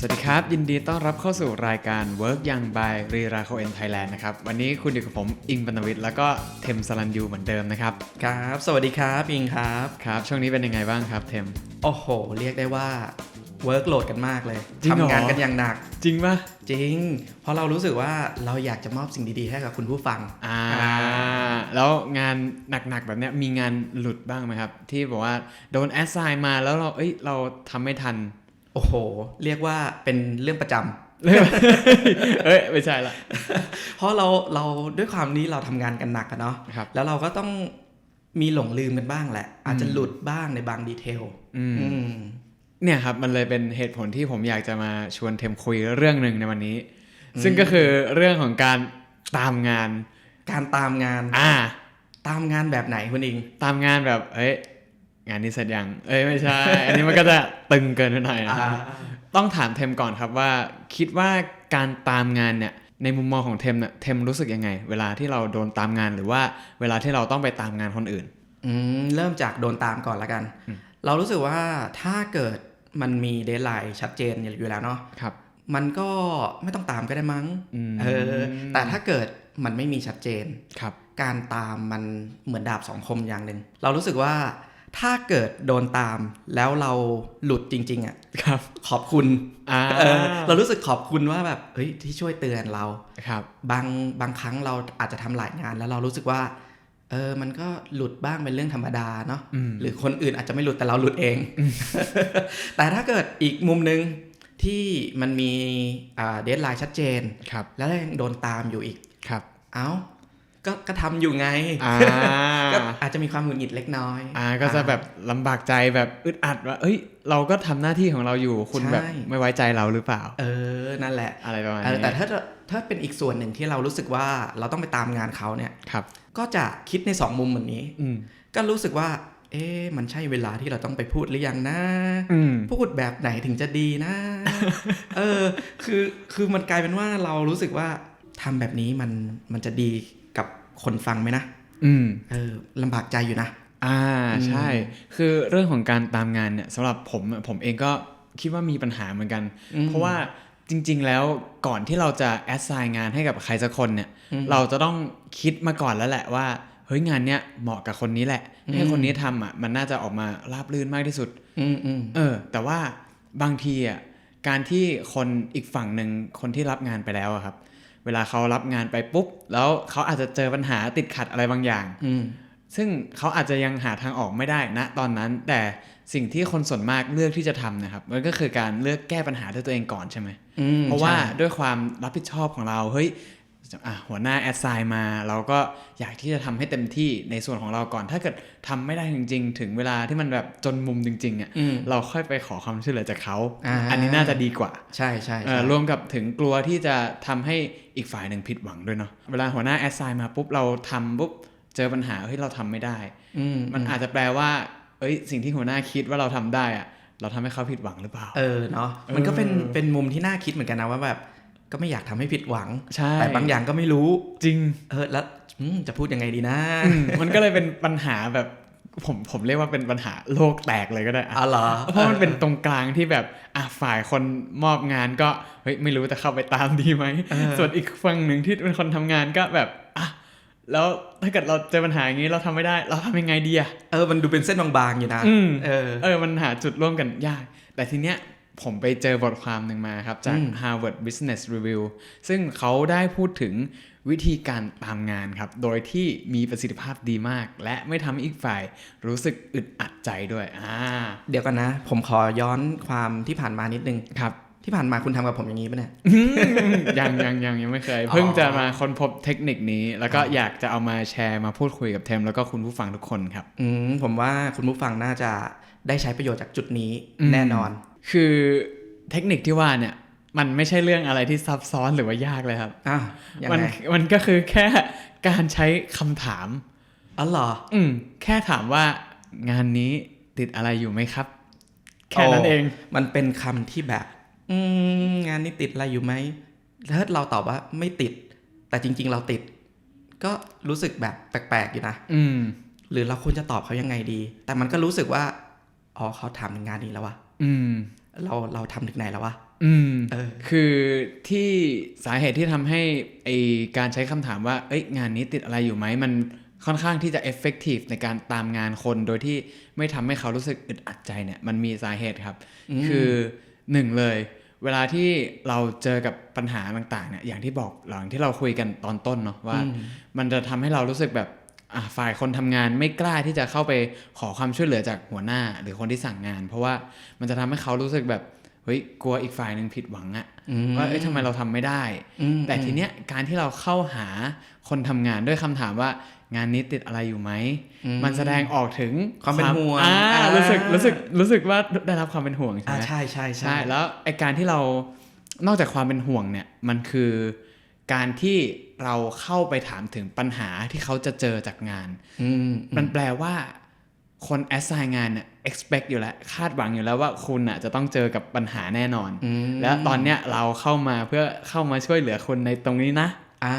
สวัสดีครับ ยินดีต้อนรับเข้าสู่รายการ Work Young by รีราโคเอ็นไทยแลนด์นะครับ วันนี้คุณอยู่กับผมอิงปนวิทย์แล้วก็เทมสลันยูเหมือนเดิมนะครับ ครับ สวัสดีครับปิงครับครับ ช่วงนี้เป็นยังไงบ้างครับเทม โอ้โห เรียกได้ว่าเวิร์กโหลดกันมากเลยจริงเหรอทำงานกันอย่างหนัก จริงปะจริง เพราะเรารู้สึกว่าเราอยากจะมอบสิ่งดีๆ ให้กับคุณผู้ฟังอ่าแล้วงานหนักๆแบบเนี้ยมีงานหลุดบ้างไหมครับ ที่บอกว่าโดนแอสไซน์มาแล้วเราเอ้ยเราทำไม่ทัน โอ้โห เรียกว่าเป็นเรื่องประจำเอ้ยไม่ใช่ละเพราะเราเราด้วยความนี้เราทำงานกันหนักอะเนาะครับแล้วเราก็ต้องมีหลงลืมกันบ้างแหละ อาจจะหลุดบ้างในบางดีเทลอืมอืมเนี่ยครับมันเลยเป็นเหตุผลที่ผมอยากจะมาชวนเทมคุยเรื่องหนึ่งในวันนี้ ซึ่งก็คือเรื่องของการตามงาน การตามงาน อ่า ตามงานแบบไหนคุณอิง ตามงานแบบเอ้ย งานนี้เสร็จยัง เอ้ยไม่ใช่ อันนี้มันก็จะตึงเกินไปหน่อยนะอ่าต้องถามเทมก่อนครับว่าคิดว่าการตามงานเนี่ยในมุมมองของเทมเนี่ยเทมรู้สึกยังไง เวลาที่เราโดนตามงานหรือว่าเวลาที่เราต้องไปตามงานคนอื่นอืมเริ่มจากโดนตามก่อนละกัน เรารู้สึกว่าถ้าเกิดมันมีเดทไลน์ชัดเจนอยู่แล้วเนาะครับ มันก็ไม่ต้องตามก็ได้มั้งอืมเออแต่ถ้าเกิดมันไม่มีชัดเจนครับ การตามมันเหมือนดาบสองคมอย่างหนึ่งเรารู้สึกว่า ถ้าเกิดโดนตามแล้วเราหลุดจริง ๆ อะครับ ขอบคุณอ่าเออเรารู้สึกขอบคุณว่าแบบเฮ้ยที่ช่วยเตือนเราครับ บางบางครั้งเราอาจจะทำหลายงานแล้วเรารู้สึกว่าเออมันก็หลุดบ้างเป็นเรื่องธรรมดาเนาะอืมหรือคนอื่นอาจจะไม่หลุดแต่เราหลุดเอง แต่ถ้าเกิดอีกมุมหนึ่งที่มันมีเดทไลน์ชัดเจนครับแล้วยังโดนตามอยู่อีกครับ เอ้า ก็ก็ทำอยู่ไงอ่าก็อาจจะมีความหงุดหงิดเล็กน้อย อ่าก็จะแบบลำบากใจแบบอึดอัดว่าเอ้ย เราก็ทำหน้าที่ของเราอยู่คุณแบบใช่ไม่ไว้ใจเราหรือเปล่า เออนั่นแหละอะไรประมาณเออนี้แต่ถ้าถ้าเป็นอีกส่วนหนึ่งที่เรารู้สึกว่าเราต้องไปตามงานเขาเนี่ยครับ ก็จะคิดในสองมุมเหมือนนี้อืมก็รู้สึกว่า เอ๊ะมันใช่เวลาที่เราต้องไปพูดหรือยังนะอืมพูดแบบไหนถึงจะดีนะ เออ คือคือมันกลายเป็นว่าเรารู้สึกว่าทำแบบนี้มันมันจะดีกับ คนฟังไหมนะ อืมเออลำบากใจอยู่นะ อ่าใช่ คือเรื่องของการตามงานเนี่ยสำหรับผมอะผมเองก็คิดว่ามีปัญหาเหมือนกันอืมเพราะว่าจริง ๆ แล้วก่อนที่เราจะแอสไซน์งานให้กับใครสักคนเนี่ยอืมเราจะต้องคิดมาก่อนแล้วแหละว่าเฮ้ยงานเนี้ยเหมาะกับคนนี้แหละอืมให้คนนี้ทำอะมันน่าจะออกมาราบรื่นมากที่สุดอืมอืมเออ แต่ว่าบางทีอะการที่คนอีกฝั่งหนึ่งคนที่รับงานไปแล้วอะครับ เวลาเขารับงานไปปุ๊บ แล้วเขาอาจจะเจอปัญหาติดขัดอะไรบางอย่างอืมซึ่งเขาอาจจะยังหาทางออกไม่ได้นะตอนนั้น แต่สิ่งที่คนส่วนมากเลือกที่จะทำนะครับ มันก็คือการเลือกแก้ปัญหาด้วยตัวเองก่อนใช่ไหมอืมเพราะว่าใช่ด้วยความรับผิดชอบของเราเฮ้ยอะ หัวหน้าแอดไซน์มา เราก็อยากที่จะทำให้เต็มที่ในส่วนของเราก่อน ถ้าเกิดทำไม่ได้จริง ๆ ถึงเวลาที่มันแบบจนมุมจริงๆอะอืมเราค่อยไปขอความช่วยเหลือจากเขาอ่าอันนี้น่าจะดีกว่า ใช่ใช่เอ่ใช่อรวมกับถึงกลัวที่จะทำให้อีกฝ่ายหนึ่งผิดหวังด้วยเนาะเวลาหัวหน้าแอดไซน์มาปุ๊บเราทำปุ๊บเจอปัญหาเฮ้ยเราทำไม่ได้อืมมันอาจจะแปลว่า เอ้ย สิ่งที่หัวหน้าคิดว่าเราทำได้อะเราทำให้เขาผิดหวังหรือเปล่า เออเนาะมันก็เป็นเออเป็นมุมที่น่าคิดเหมือนกันนะว่าแบบ ก็ไม่อยากทำให้ผิดหวังใช่แต่บางอย่างก็ไม่รู้จริง เออแล้วอืมจะพูดยังไงดีนะอืมมันก็เลยเป็นปัญหาแบบผมผมเรียกว่าเป็นปัญหาโลกแตกเลยก็ได้อะอ๋อเหรอเพราะมันเป็นตรงกลางที่แบบอะฝ่ายคนมอบงานก็เฮ้ยไม่รู้จะเข้าไปตามดีไหมเออส่วนอีกฝั่งหนึ่งที่เป็นคนทำงานก็แบบอะแล้วถ้าเกิดเราเจอปัญหาอย่างนี้เราทำไม่ได้ เราทำยังไงดีอะเออมันดูเป็นเส้นบางๆอยู่นะอืมเออเออมันหาจุดร่วมกันยาก แต่ทีเนี้ย ผมไปเจอบทความหนึ่งมาครับ จากอืม Harvard Business Review ซึ่งเขาได้พูดถึงวิธีการตามงานครับ โดยที่มีประสิทธิภาพดีมาก และไม่ทำให้อีกฝ่ายรู้สึกอึดอัดใจด้วยอ่าเดี๋ยวกันนะ ผมขอย้อนความที่ผ่านมานิดนึง ครับ ที่ผ่านมาคุณทำกับผมอย่างนี้ปะเนี่ย ยังยังยังยังไม่เคยอ๋อเพิ่งจะมาค้นพบเทคนิคนี้ แล้วก็อยากจะเอามาแชร์มาพูดคุยกับเทมแล้วก็คุณผู้ฟังทุกคนครับ อืมผมว่าคุณผู้ฟังน่าจะได้ใช้ประโยชน์จากจุดนี้อืมแน่นอน คือเทคนิคที่ว่าเนี่ยมันไม่ใช่เรื่องอะไรที่ซับซ้อนหรือว่ายากเลยครับอะยังมันไงมันก็คือแค่การใช้คำถาม อ๋อเหรอ อืมแค่ถามว่างานนี้ติดอะไรอยู่ไหมครับ แค่นั้นโอ้เอง มันเป็นคำที่แบบ อืมงานนี้ติดอะไรอยู่ไหมถ้าเราตอบว่าไม่ติด แต่จริง ๆ เราติด ก็รู้สึกแบบแปลกๆอยู่นะ อืม หรือเราควรจะตอบเขายังไงดี แต่มันก็รู้สึกว่า อ๋อเขาถามถึงงานนี้แล้ววะ อืม เราเราทำถึงไหนแล้ววะอืมเออคือที่สาเหตุที่ทำให้ไอการใช้คำถามว่า เอ้ยงานนี้ติดอะไรอยู่ไหมมันค่อนข้างที่จะ effective ในการตามงานคนโดยที่ไม่ทำให้เขารู้สึกอึดอัดใจเนี่ย มันมีสาเหตุครับ คือหนึ่งเลย เวลาที่เราเจอกับปัญหาต่างๆเนี่ยอย่างที่บอกหลังที่เราคุยกันตอนต้นเนาะว่า มันจะทำให้เรารู้สึกแบบอะ ฝ่ายคนทำงานไม่กล้าที่จะเข้าไปขอความช่วยเหลือจากหัวหน้าหรือคนที่สั่งงาน เพราะว่ามันจะทำให้เขารู้สึกแบบเฮ้ยกลัวอีกฝ่ายหนึ่งผิดหวังอะว่าเอ้ยทำไมเราทำไม่ได้อืมแต่ทีเนี้ยการที่เราเข้าหาคนทำงานด้วยคำถามว่างานนี้ติดอะไรอยู่ไหม มันแสดงออกถึงความเป็นห่วงอ่าอ่ารู้รู้สึกรู้สึกรู้สึกว่าได้รับความเป็นห่วงใช่อ่าไหมใช่ใช่ใช่แล้วไอการที่เรานอกจากความเป็นห่วงเนี่ยมันคือ การที่เราเข้าไปถามถึงปัญหาที่เขาจะเจอจากงานอืมมันแปลว่า คนแอสไซน์งานเนี่ย expect อยู่แล้ว คาดหวังอยู่แล้วว่าคุณอะจะต้องเจอกับปัญหาแน่นอน แล้วตอนเนี้ยเราเข้ามาเพื่อเข้ามาช่วยเหลือคนในตรงนี้นะอ่า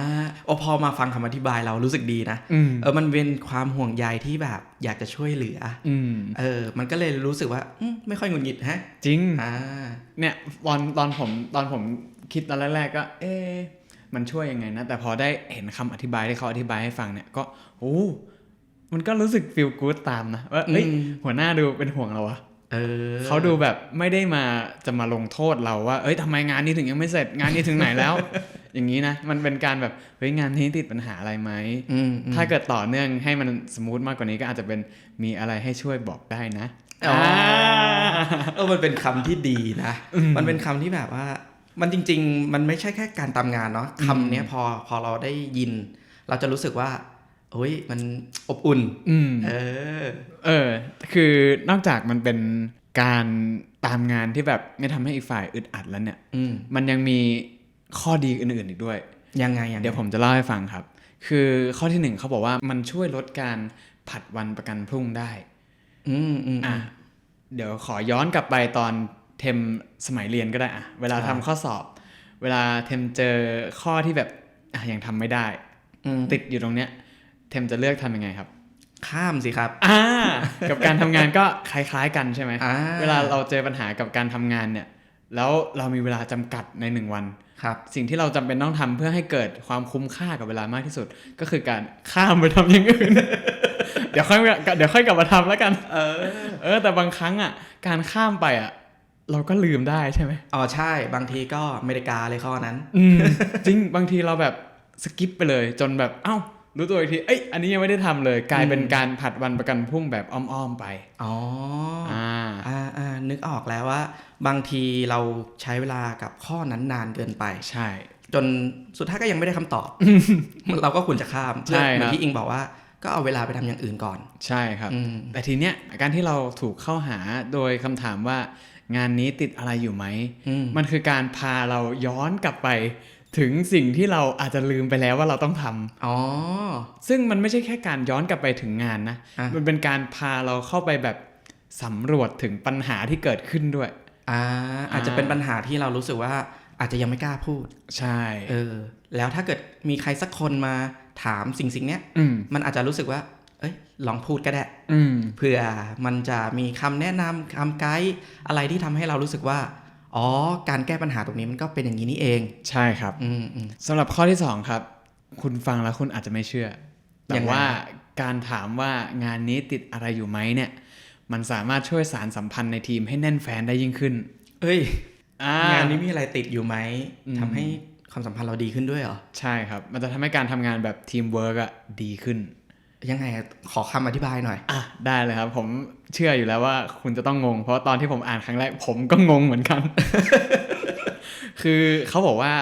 โอพอมาฟังคำอธิบายเรารู้สึกดีนะอืมเออมันเป็นความห่วงใยที่แบบอยากจะช่วยเหลืออืมเออ มันก็เลยรู้สึกว่าอืมไม่ค่อยหงุดหงิดฮะ จริงอ่าเนี่ยตอนตอนผมตอนผมคิดตอนแรกๆก็ เอ๊ะ มันช่วยยังไงนะ แต่พอได้เห็นคำอธิบายที่เขาอธิบายให้ฟังเนี่ยก็โอ้มันก็รู้สึก feel good ตามนะว่าเอ้ยอืมหัวหน้าดูเป็นห่วงเราวะเออเขาดูแบบไม่ได้มาจะมาลงโทษเราว่า เอ้ยทำไมงานนี้ถึงยังไม่เสร็จงานนี้ถึงไหนแล้ว อย่างนี้นะ มันเป็นการแบบเฮ้ยงานนี้ติดปัญหาอะไรไหมอืมอืมถ้าเกิดต่อเนื่องให้มันสมูทมากกว่านี้ก็อาจจะเป็นมีอะไรให้ช่วยบอกได้นะอ๋ออ่าเออมันเป็นคำที่ดีนะ มันเป็นคำที่แบบว่า มันจริง ๆ มันไม่ใช่แค่การตามงานเนาะคำเนี้ยพอพอเราได้ยิน เราจะรู้สึกว่าเฮ้ยมันอบอุ่นอืมเออ เออ คือนอกจากมันเป็นการตามงานที่แบบไม่ทำให้อีกฝ่ายอึดอัดแล้วเนี่ยอืมมันยังมีข้อดีอื่นๆอีกด้วยยังไงยังไงเดี๋ยวผมจะเล่าให้ฟังครับ คือข้อที่หนึ่งเขาบอกว่ามันช่วยลดการผัดวันประกันพรุ่งได้ อืมอืมอะเดี๋ยวขอย้อนกลับไปตอน เทมสมัยเรียนก็ได้อะเวลาครัทำบข้อสอบ เวลาเทมเจอข้อที่แบบอะยังทำไม่ได้อืมติดอยู่ตรงเนี้ย เทมจะเลือกทำยังไงครับ ข้ามสิครับอ่ากับการทำงานก็คล้าย ๆ กันใช่ไหมอ่าเวลาเราเจอปัญหากับการทำงานเนี่ย แล้วเรามีเวลาจำกัดในหนึ่งวันครับสิ่งที่เราจำเป็นต้องทำเพื่อให้เกิดความคุ้มค่ากับเวลามากที่สุด ก็คือการข้ามไปทำอย่างอื่น เดี๋ยวค่อยเดี๋ยวค่อยกลับมาทำแล้วกัน เออ เออ แต่บางครั้งอะ การข้ามไปอะ เราก็ลืมได้ใช่ไหมอ๋อใช่บางทีก็อเมริกาเลยข้อนั้น อืมจริงบางทีเราแบบสกิปไปเลย จนแบบเอ้ารู้ตัวอีกทีเอ้ยอันนี้ยังไม่ได้ทำเลย กลายเป็นการผัดวันประกันพรุ่งแบบอ้อมๆไป อ๋ออ่าอ่าอ่านึกออกแล้วว่า บางทีเราใช้เวลากับข้อนั้นนานเกินไปใช่ จนสุดท้ายก็ยังไม่ได้คำตอบ เราก็ควรจะข้ามใช่เหมือครับนที่อิงบอกว่าก็เอาเวลาไปทำอย่างอื่นก่อน ใช่ครับอืมแต่ทีเนี้ยการที่เราถูกเข้าหาโดยคำถามว่า งานนี้ติดอะไรอยู่ไหมอืมมันคือการพาเราย้อนกลับไป ถึงสิ่งที่เราอาจจะลืมไปแล้วว่าเราต้องทำอ๋อ ซึ่งมันไม่ใช่แค่การย้อนกลับไปถึงงานนะอะมันเป็นการพาเราเข้าไปแบบสำรวจถึงปัญหาที่เกิดขึ้นด้วยอ่าอาจจะเป็นปัญหาที่เรารู้สึกว่าอาจจะยังไม่กล้าพูด ใช่ เออ แล้วถ้าเกิดมีใครสักคนมาถามสิ่งสิ่งเนี้ยอืมมันอาจจะรู้สึกว่า เอ้ยลองพูดก็ได้อืมเผื่อมันจะมีคำแนะนำคำไกด์อะไรที่ทำให้เรารู้สึกว่า อ๋อ การแก้ปัญหาตรงนี้มันก็เป็นอย่างนี้นี่เอง ใช่ครับอืมอืมสำหรับข้อที่สองครับ คุณฟังแล้วคุณอาจจะไม่เชื่อ แต่ยังไงว่าการถามว่างานนี้ติดอะไรอยู่ไหมเนี่ย มันสามารถช่วยสารสัมพันธ์ในทีมให้แน่นแฟนได้ยิ่งขึ้น เอ้ยอ่างานนี้มีอะไรติดอยู่ไหมอืมทำให้ความสัมพันธ์เราดีขึ้นด้วยเหรอ ใช่ครับ มันจะทำให้การทำงานแบบทีมเวิร์กอะดีขึ้น ยังไงอะขอคำอธิบายหน่อยอะได้เลยครับ ผมเชื่ออยู่แล้วว่าคุณจะต้องงง เพราะว่าตอนที่ผมอ่านครั้งแรกผมก็งงเหมือนกัน คือเขาบอกว่า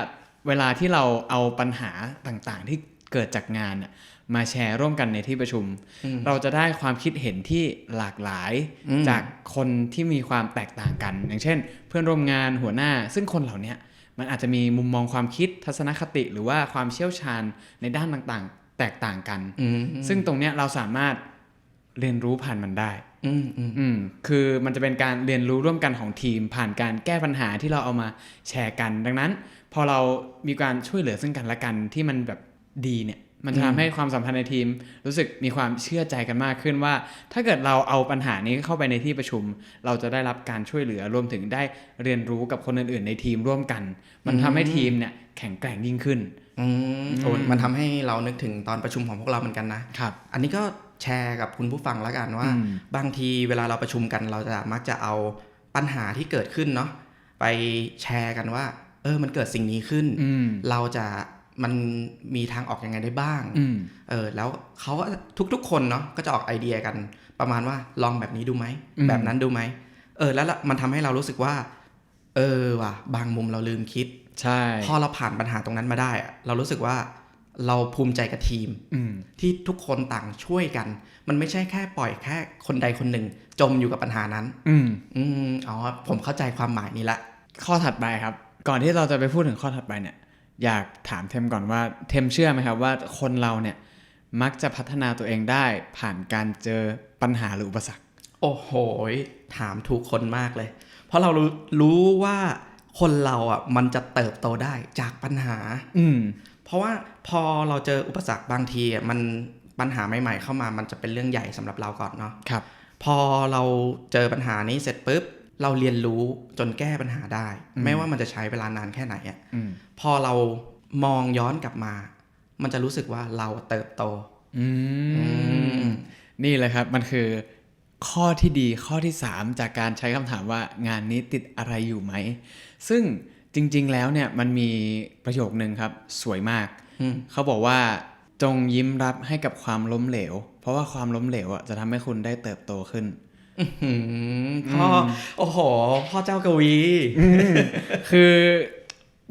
เวลาที่เราเอาปัญหาต่างๆ ที่เกิดจากงานน่ะมาแชร์ร่วมกันในที่ประชุมอืมเราจะได้ความคิดเห็นที่หลากหลายอืมจากคนที่มีความแตกต่างกัน อย่างเช่น เพื่อนร่วมงานหัวหน้า ซึ่งคนเหล่าเนี้ยมันอาจจะมีมุมมองความคิดทัศนคติ หรือว่าความเชี่ยวชาญในด้านต่างๆ แตกต่างกันอืมซึ่งตรงเนี้ยเราสามารถเรียนรู้ผ่านมันได้อืมอืมอืมคือมันจะเป็นการเรียนรู้ร่วมกันของทีม ผ่านการแก้ปัญหาที่เราเอามาแชร์กัน ดังนั้น พอเรามีการช่วยเหลือซึ่งกันและกันที่มันแบบดีเนี่ย มันจะทำให้ความสัมพันธ์ในทีม รู้สึกมีความเชื่อใจกันมากขึ้นว่า ถ้าเกิดเราเอาปัญหานี้เข้าไปในที่ประชุม เราจะได้รับการช่วยเหลือรวมถึงได้เรียนรู้กับคนอื่นๆ ในทีมร่วมกัน มันทำให้ทีมเนี่ยแข็งแกร่งยิ่งขึ้น อืมโอ้มันทำให้เรานึกถึงตอนประชุมของพวกเราเหมือนกันนะครับ อันนี้ก็แชร์กับคุณผู้ฟังแล้วกันว่าอืมบางทีเวลาเราประชุมกัน เราจะมักจะเอาปัญหาที่เกิดขึ้นเนาะไปแชร์กันว่า เออมันเกิดสิ่งนี้ขึ้นอืมเราจะมันมีทางออกยังไงได้บ้างอืมเออ แล้วเขาก็ทุกๆ คนเนาะก็จะออกไอเดียกัน ประมาณว่าลองแบบนี้ดูไหมอืมแบบนั้นดูไหมเออ แล้วละมันทำให้เรารู้สึกว่า เออว่ะ บางมุมเราลืมคิด ใช่ พอเราผ่านปัญหาตรงนั้นมาได้อะเรารู้สึกว่าเราภูมิใจกับทีมอืมที่ทุกคนต่างช่วยกัน มันไม่ใช่แค่ปล่อยแค่คนใดคนหนึ่ง จมอยู่กับปัญหานั้นอืมอืมอ๋อผมเข้าใจความหมายนี้ละข้อถัดไปครับ ก่อนที่เราจะไปพูดถึงข้อถัดไปเนี่ย อยากถามเทมก่อนว่าเทมเชื่อไหมครับว่าคนเราเนี่ย มักจะพัฒนาตัวเองได้ผ่านการเจอปัญหาหรืออุปสรรค โอ้โหถามถูกคนมากเลย เพราะเรารู้รู้ว่า คนเราอะมันจะเติบโตได้จากปัญหา อืมเพราะว่าพอเราเจออุปสรรคบางทีอะมันปัญหาใหม่ ๆ เข้ามามันจะเป็นเรื่องใหญ่สำหรับเราก่อนเนาะครับ พอเราเจอปัญหานี้เสร็จปุ๊บเราเรียนรู้จนแก้ปัญหาได้ ไม่ว่ามันจะใช้เวลานานแค่ไหนอะอืมพอเรามองย้อนกลับมา มันจะรู้สึกว่าเราเติบโตอือืมมนี่เลยครับมันคือข้อที่ดีข้อที่ 3 จากการใช้คำถามว่างานนี้ติดอะไรอยู่ไหม ซึ่งจริง ๆ แล้วเนี่ยมันมีประโยคนึงครับสวยมากอืมเขาบอกว่าจงยิ้มรับให้กับความล้มเหลว เพราะว่าความล้มเหลวอะจะทำให้คุณได้เติบโตขึ้นหืมพ่อโอ้โห พ่อเจ้ากวี คือ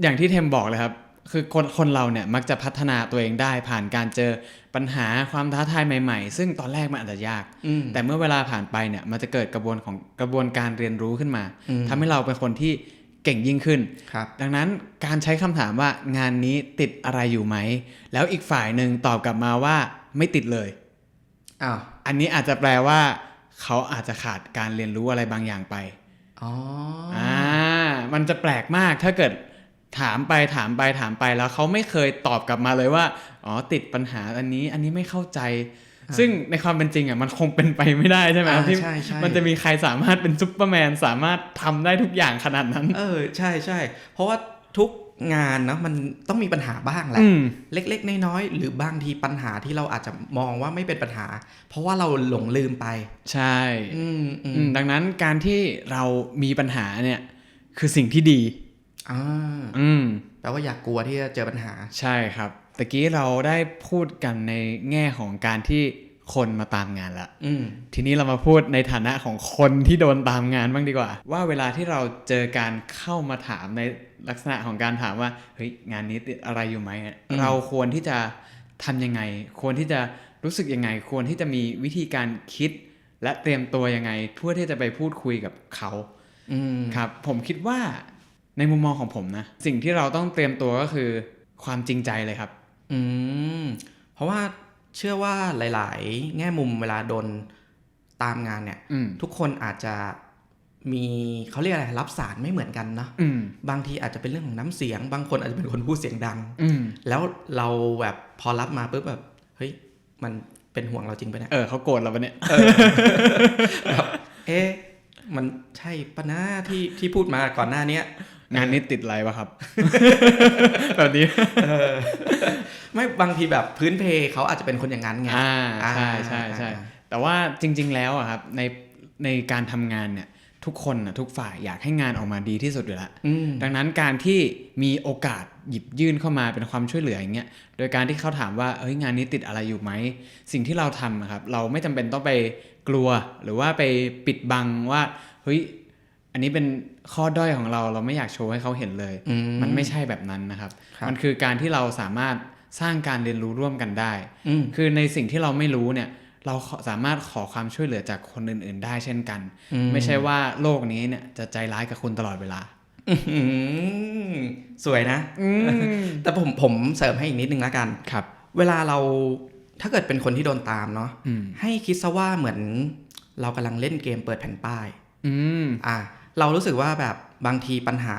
อย่างที่เทมบอกเลยครับ คือคนคนเราเนี่ยมักจะพัฒนาตัวเองได้ผ่านการเจอปัญหาความท้าทายใหม่ ๆ ซึ่งตอนแรกมันอาจจะยากอืมแต่เมื่อเวลาผ่านไปเนี่ย มันจะเกิดกระบวนของกระบวนการเรียนรู้ขึ้นมาอืมทำให้เราเป็นคนที่ เก่งยิ่งขึ้นครับดังนั้นการใช้คำถามว่างานนี้ติดอะไรอยู่ไหม แล้วอีกฝ่ายหนึ่งตอบกลับมาว่าไม่ติดเลยอ้าวอันนี้อาจจะแปลว่า เขาอาจจะขาดการเรียนรู้อะไรบางอย่างไปอ๋ออ่ามันจะแปลกมากถ้าเกิดถามไปถามไปถามไปแล้วเขาไม่เคยตอบกลับมาเลยว่า อ๋อติดปัญหาอันนี้อันนี้ไม่เข้าใจ ซึ่งในความเป็นจริงอะมันคงเป็นไปไม่ได้ใช่ไหมอ่าที่ใช่ใช่มันจะมีใครสามารถเป็นซุปเปอร์แมนสามารถทำได้ทุกอย่างขนาดนั้น เออใช่ใช่เพราะว่าทุกงานนะมันต้องมีปัญหาบ้างแหละอืมเล็ก ๆ น้อยๆหรือบางทีปัญหาที่เราอาจจะมองว่าไม่เป็นปัญหา เพราะว่าเราหลงลืมไป ใช่อืมอือืมมดังนั้นการที่เรามีปัญหาเนี่ยคือสิ่งที่ดีอ่าอืมแปลว่าอยากกลัวที่จะเจอปัญหาใช่ครับ ตะกี้เราได้พูดกันในแง่ของการที่คนมาตามงานละอืมทีนี้เรามาพูดในฐานะของคนที่โดนตามงานบ้างดีกว่า ว่าเวลาที่เราเจอการเข้ามาถามในลักษณะของการถามว่าเฮ้ยงานนี้ติดอะไรอยู่ไหมอะอืมเราควรที่จะทำยังไง ควรที่จะรู้สึกยังไง ควรที่จะมีวิธีการคิด และเตรียมตัวยังไงเพื่อที่จะไปพูดคุยกับเขาอืมครับ ผมคิดว่าในมุมมองของผมนะ สิ่งที่เราต้องเตรียมตัวก็คือความจริงใจเลยครับ อืม เพราะว่าเชื่อว่าหลาย ๆ แง่มุมเวลาโดนตามงานเนี่ย อืม ทุกคนอาจจะมีเขาเรียกอะไรรับสารไม่เหมือนกันเนาะอืม บางทีอาจจะเป็นเรื่องของน้ำเสียง บางคนอาจจะเป็นคนพูดเสียงดัง อืม แล้วเราแบบพอรับมาปุ๊บแบบเฮ้ยมันเป็นห่วงเราจริงปะเนี่ยเออเขาโกรธเราปะเนี่ยแบบเอ๊ะมันใช่ปะนะที่ที่พูดมาก่อนหน้าเนี้ย งานนี้ติดอะไรวะครับ แบบนี้ไม่บางทีแบบพื้นเพเขาอาจจะเป็นคนอย่างนั้นไงอ่าอ่าใช่ใช่ใช่อ่าแต่ว่าจริง ๆ แล้วอะครับในในการทำงานเนี่ยทุกคนนะทุกฝ่ายอยากให้งานออกมาดีที่สุดอยู่แล้วอืมดังนั้นการที่มีโอกาสหยิบยื่นเข้ามาเป็นความช่วยเหลืออย่างเงี้ยโดยการที่เขาถามว่าเอ้ยงานนี้ติดอะไรอยู่ไหมสิ่งที่เราทำอะครับ เราไม่จำเป็นต้องไปกลัวหรือว่าไปปิดบังว่าเฮ้ย อันนี้เป็นข้อด้อยของเราเราไม่อยากโชว์ให้เขาเห็นเลยอืมันไม่ใช่แบบนั้นนะครับครับมันคือการที่เราสามารถสร้างการเรียนรู้ร่วมกันได้อืมคือในสิ่งที่เราไม่รู้เนี่ยเราขอสามารถขอความช่วยเหลือจากคนอื่น ๆ ได้เช่นกันอืมไม่ใช่ว่าโลกนี้เนี่ยจะใจร้ายกับคุณตลอดเวลาอื้อหือสวยนะแต่ผมผมเสริมให้อีกนิดนึงแล้วกันครับ เวลาเราถ้าเกิดเป็นคนที่โดนตามเนาะอืมให้คิดซะว่าเหมือนเรากำลังเล่นเกมเปิดแผ่นป้าย อืมอะ เรารู้สึกว่าแบบบางทีปัญหา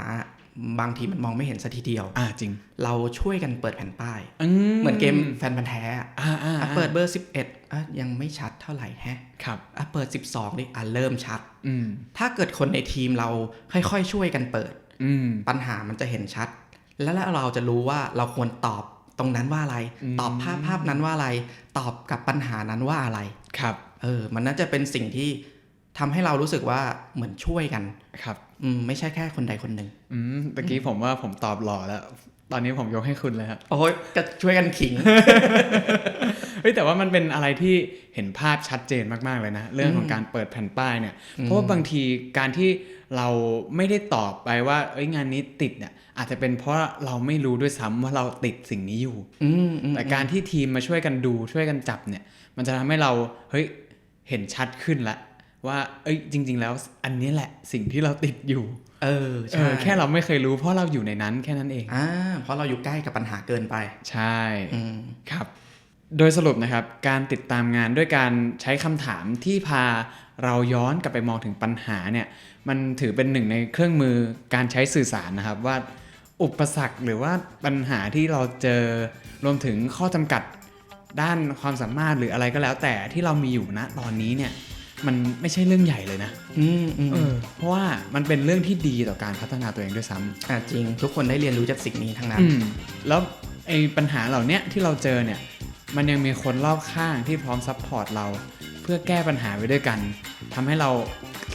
บางทีมันมองไม่เห็นสัทีเดียว อ่าจริง เราช่วยกันเปิดแผ่นป้ายอืเหมือนเกมแฟนพันธ์แท้อะอ่าอ่าอะเปิดเบอร์ 11อะยังไม่ชัดเท่าไหร่แฮะครับอะเปิด 12นี่อะเริ่มชัดอืมถ้าเกิดคนในทีมเราค่อยๆช่วยกันเปิดอืมปัญหามันจะเห็นชัด แล้วเราจะรู้ว่าเราควรตอบตรงนั้นว่าอะไรอืมตอบภาพภาพนั้นว่าอะไร ตอบกับปัญหานั้นว่าอะไรครับเออมันน่าจะเป็นสิ่งที่ ทำให้เรารู้สึกว่าเหมือนช่วยกันครับ อืมไม่ใช่แค่คนใดคนหนึ่งอืมตะกี้ผมว่าผมตอบหล่อแล้ว ตอนนี้ผมยกให้คุณเลยครับโอ้ยจะช่วยกันขิงเฮ้ยแต่ว่ามันเป็นอะไรที่เห็นภาพชัดเจนมากๆเลยนะ เรื่องของการเปิดแผ่นป้ายเนี่ย เพราะว่าบางทีการที่เราไม่ได้ตอบไปว่า เอ้ยงานนี้ติดเนี่ย อาจจะเป็นเพราะเราไม่รู้ด้วยซ้ำว่าเราติดสิ่งนี้อยู่อืมอืมแต่การที่ทีมมาช่วยกันดูช่วยกันจับเนี่ย มันจะทำให้เราเฮ้ยเห็นชัดขึ้นละ ว่าเอ้ยจริง ๆ แล้วอันนี้แหละสิ่งที่เราติดอยู่ เออเอใช่อแค่เราไม่เคยรู้เพราะเราอยู่ในนั้นแค่นั้นเองอ่าเพราะเราอยู่ใกล้กับปัญหาเกินไป ใช่อืมครับ โดยสรุปนะครับ การติดตามงานด้วยการใช้คำถามที่พาเราย้อนกลับไปมองถึงปัญหาเนี่ยมันถือเป็นหนึ่งในเครื่องมือการใช้สื่อสารนะครับว่าอุปสรรคหรือว่าปัญหาที่เราเจอรวมถึงข้อจำกัดด้านความสามารถหรืออะไรก็แล้วแต่ที่เรามีอยู่ณตอนนี้เนี่ย มันไม่ใช่เรื่องใหญ่เลยนะอืมอืมเออเพราะว่ามันเป็นเรื่องที่ดีต่อการพัฒนาตัวเองด้วยซ้ำอ่าจริง ทุกคนได้เรียนรู้จากสิ่งนี้ทั้งนั้น อืมแล้วไอ้ปัญหาเหล่าเนี้ยที่เราเจอเนี่ยมันยังมีคนรอบข้างที่พร้อมซัพพอร์ตเรา เพื่อแก้ปัญหาไว้ด้วยกันทำให้เรา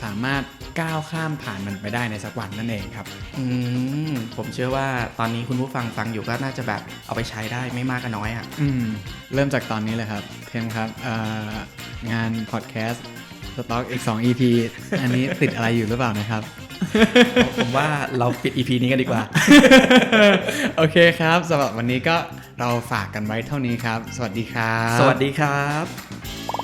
สามารถก้าวข้ามผ่านมันไปได้ในสักวันนั่นเองครับ อืมผมเชื่อว่าตอนนี้คุณผู้ฟังฟังอยู่ก็น่าจะแบบเอาไปใช้ได้ไม่มากก็น้อยอะ อืมเริ่มจากตอนนี้เลยครับเทมครับเอ่องานพอดแคสต์ สต็อกอีก 2 EP อันนี้ติดอะไรอยู่หรือเปล่านะครับ ผมว่าเราปิด EP นี้กันดีกว่า โอเคครับสำหรับวันนี้ก็เราฝากกันไว้เท่านี้ครับ สวัสดีครับ สวัสดีครับ